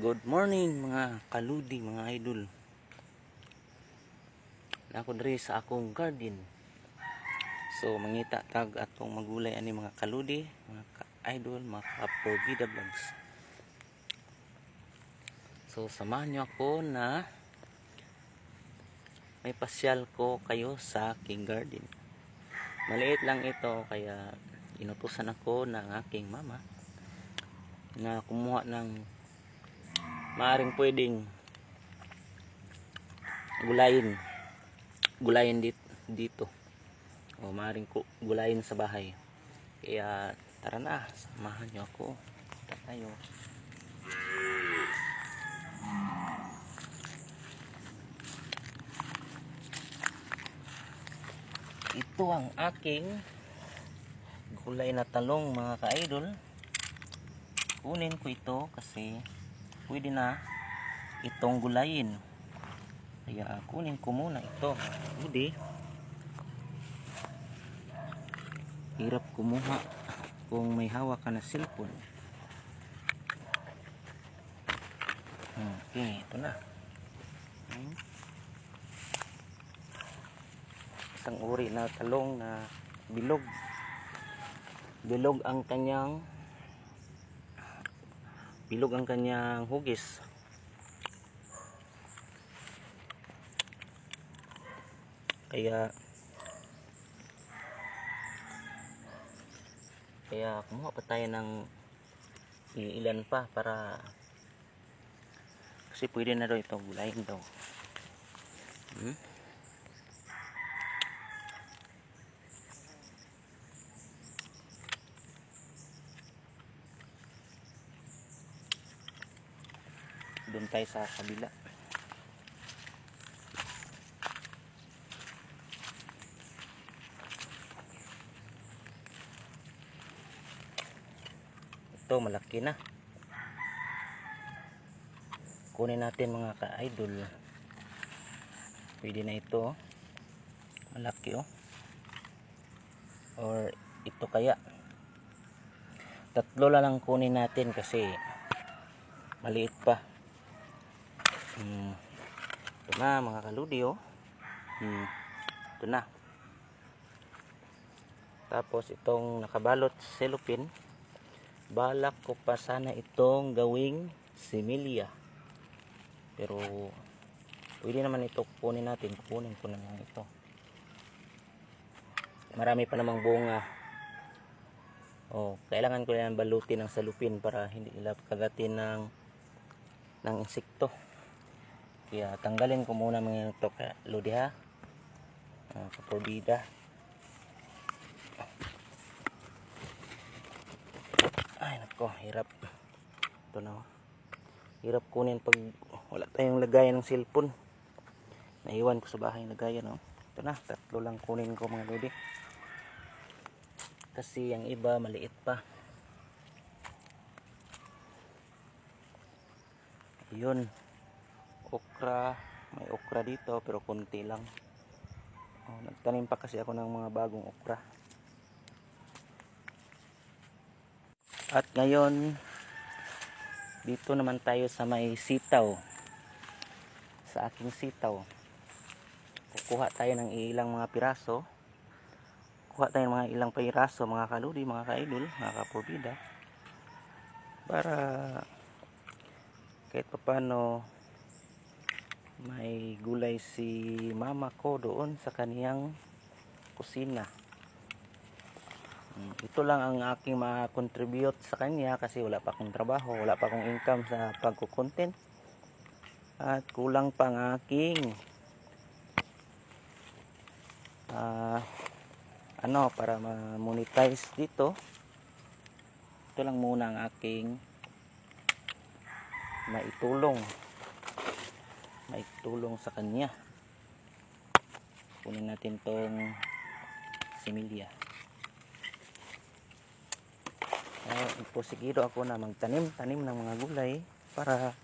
Good morning mga kaludi, mga idol. Ako diri sa akong garden. So mangita tag atong magulay ani mga kaludi, mga ka-idol, mga ka-Porvida vlogs. So samahan niyo ako na may pasyal ko kayo sa aking garden. Maliit lang ito kaya inutusan ako ng aking mama na kumuha ng maaring pwedeng gulayin. Gulayin dit, dito. O maaring gulayin sa bahay. Kaya tara na. Samahan nyo ako. Tayo ito ang aking gulay na talong mga ka-idol. Kunin ko ito kasi pwede na itong gulayin. Kaya kunin ko muna ito. Hindi. Hirap kumuha kung may hawak ka na cellphone. Okay ito na. Isang uri na talong na bilog. Bilog ang kanyang bilog ang kanyang hugis kaya kaya kumuha pa tayo ng ilan pa para kasi pwede na daw ito gulayin daw hmm? Doon tayo sa kabila. Ito malaki na. Kunin natin mga ka-idol. Pwede na ito oh. malaki oh. Or ito kaya? Tatlo lang kunin natin kasi maliit pa Hmm. Ito na mga kaludi oh. Hmm. Ito na. Tapos itong nakabalot cellophane, balak ko pa sana itong gawing similya. Pero pwede naman ito kunin natin. Kunin ko na lang ito. Marami pa namang bunga. Oh, kailangan ko yan balutin ng salupin para hindi nila kagatin ng ng insekto. Kaya tanggalin ko muna mga ito ka lodi ha. Uh, kaporbida. Ay nako, hirap. Ito na. oh. Hirap kunin pag wala tayong lagayan ng cellphone. Naiwan ko sa bahay lagayan oh. Ito na, tatlo lang kunin ko mga lodi. Kasi ang iba maliit pa. Yun okra. May okra dito pero konti lang. Oh, nagtanim pa kasi ako ng mga bagong okra. At ngayon dito naman tayo sa may sitaw. Sa aking sitaw. Kukuha tayo ng ilang mga piraso. Kuha tayo ng mga ilang piraso mga kaludi, mga kaidol, mga kapobida para kahit papano may gulay si mama ko doon sa kaniyang kusina. Mm, ito lang ang aking ma-contribute sa kanya kasi wala pa akong trabaho wala pa akong income sa pagkukontent at kulang pa ang aking ah, ano para ma-monetize dito. Ito lang muna ang aking maitulong may tulong sa kanya. Kunin natin tong similya. Uh, iposigido ako na magtanim-tanim ng mga gulay para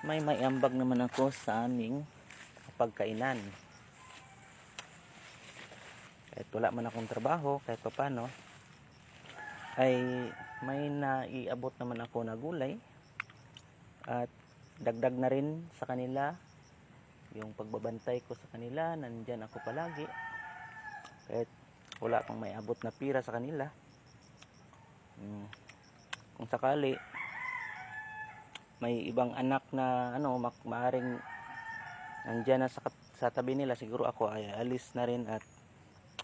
may maiambag naman ako sa aming pagkainan. Kahit wala man akong trabaho kahit papano ay may naiabot naman ako na gulay At dagdag na rin sa kanila yung pagbabantay ko sa kanila. Nandyan ako palagi. Kahit wala akong may abot na pira sa kanila. Mm. Kung sakali, may ibang anak na ano, mak- maaring nandyan na sa, sa tabi nila, siguro ako ay alis na rin at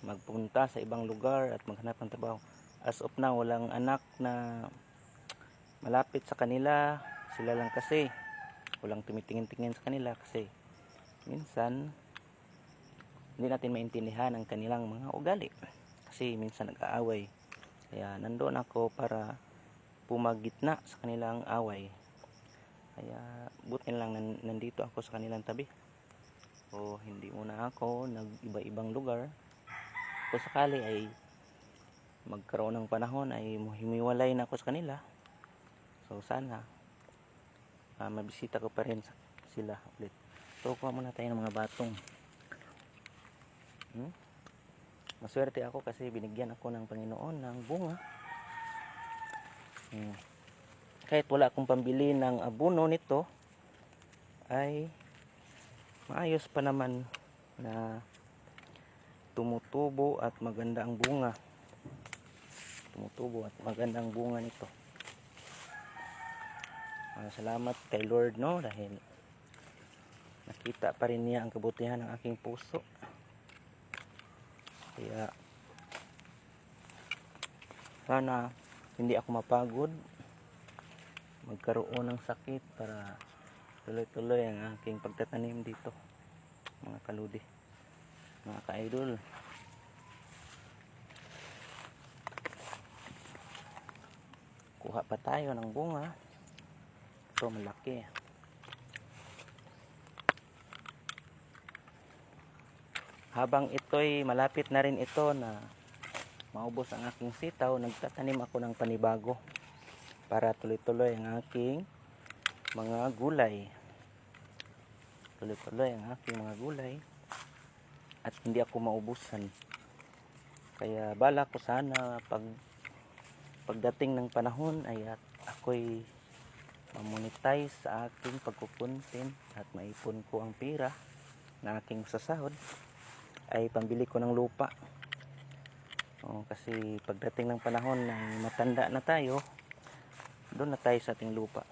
magpunta sa ibang lugar at maghanap ng trabaho. As of now, walang anak na malapit sa kanila. Sila lang kasi. Walang tumitingin-tingin sa kanila kasi minsan hindi natin maintindihan ang kanilang mga ugali. Kasi minsan nag-aaway. Kaya nandoon ako para pumagitna sa kanilang away. Kaya buti lang nan- nandito ako sa kanilang tabi. O hindi muna ako nag-iba-ibang lugar. Kung sakali ay magkaroon ng panahon ay humiwalay na ako sa kanila. So sana ah, mabisita ko pa rin sila ulit. So kuha muna tayo ng mga batong. Hmm? Maswerte ako kasi binigyan ako ng Panginoon ng bunga. Hmm. Kahit wala akong pambili ng abono nito, ay maayos pa naman na tumutubo at maganda ang bunga. Tumutubo at maganda ang bunga nito. Ah, salamat kay Lord no? Dahil nakita pa rin niya ang kabutihan ng aking puso. Kaya sana hindi ako mapagod. Magkaroon ng sakit para tuloy-tuloy ang aking pagtatanim dito mga kaludi mga ka-idol. Kuha pa tayo ng bunga ito malaki. Habang ito'y malapit na rin ito na maubos ang aking sitaw nagtatanim ako ng panibago para tuloy-tuloy ang aking mga gulay. Tuloy-tuloy ang aking mga gulay at hindi ako maubusan. Kaya bala ko sana pag pagdating ng panahon ay ako'y mamonetize sa aking pagkukuntin at maipon ko ang pira na aking sasahod ay pambili ko ng lupa. Oo, kasi pagdating ng panahon na matanda na tayo doon na tayo sa ating lupa.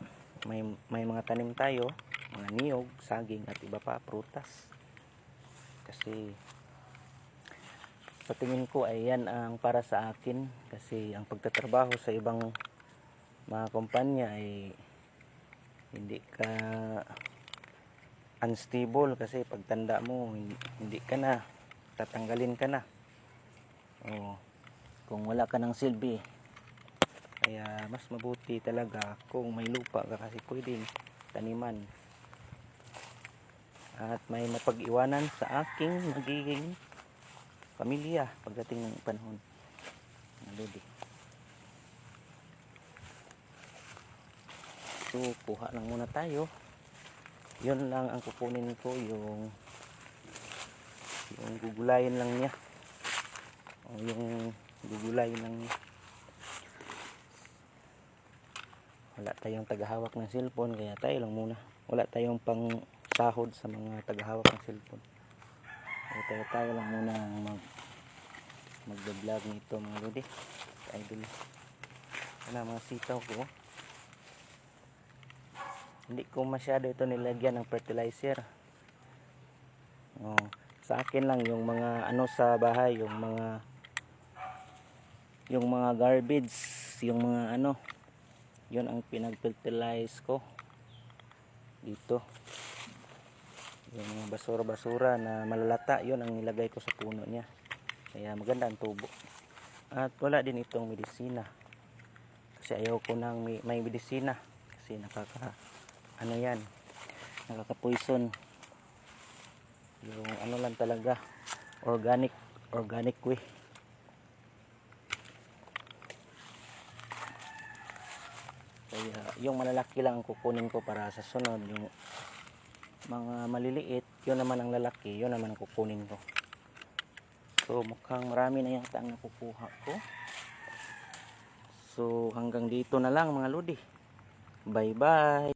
May, may mga tanim tayo mga niyog, saging at iba pa prutas. Kasi sa tingin ko ay yan ang para sa akin. Kasi ang pagtatrabaho sa ibang mga kumpanya ay hindi ka unstable kasi pagtanda mo hindi, ka na. Tatanggalin ka na. O kung wala ka ng silbi kaya mas mabuti talaga kung may lupa ka kasi pwedeng taniman. At may mapag-iwanan sa aking magiging pamilya pagdating ng panahon. Lodi so kuha lang muna tayo. Yun lang ang kukunin ko yung yung gugulayin lang niya. O yung gugulayin lang niya. Wala tayong tagahawak ng cellphone kaya tayo lang muna. Wala tayong pang sahod sa mga tagahawak ng cellphone. Kaya tayo, tayo lang muna mag magda-vlog nito mga lodi. Idol. Wala mga sitaw ko hindi ko masyado ito nilagyan ng fertilizer. Oh, sa akin lang yung mga ano sa bahay yung mga yung mga garbage yung mga ano yun ang pinag-fertilize ko dito. Yung mga basura-basura na malalata yun ang nilagay ko sa puno niya. Kaya maganda ang tubo. At wala din itong medisina. Kasi ayaw ko nang may, may medisina. Kasi nakaka ano yan? Nakaka-poison. Yung ano lang talaga. Organic organic way. Kaya yung malalaki lang ang kukunin ko para sa sunod. Yung mga maliliit yun naman ang lalaki yun naman ang kukunin ko. So mukhang marami na yata ang nakukuha ko. So hanggang dito na lang mga lodi. Bye bye